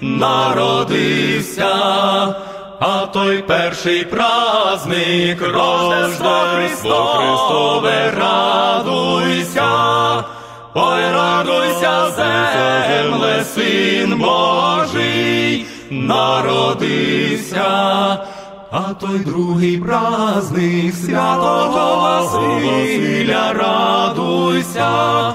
народився, а той перший праздник Рождество Христове, радуйся, ой, радуйся, земле, син Божий, народився. А той другий праздник святого Василя, радуйся,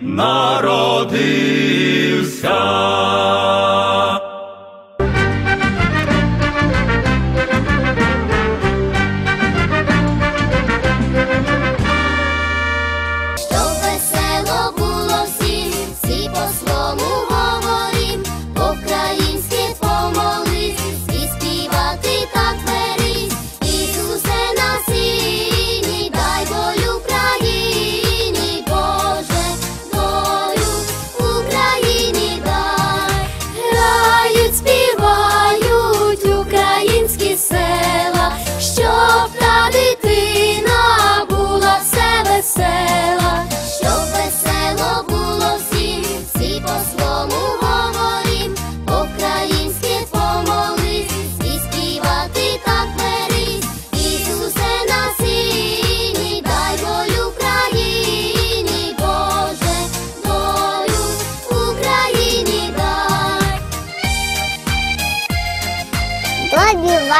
народився.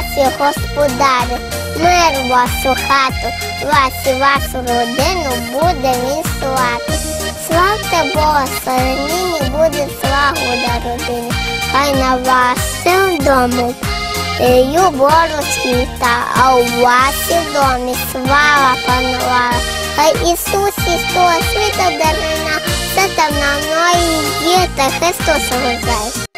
Ваші господарі, мир вашу хату, вас і вашу родину буде він слати. Славте Бога, нині буде слагода родини, хай на вашому дому любов розквіта, а у вашій домі слава панувала. Хай Ісус того світу дарина, все там на мною є, та Христос рождає.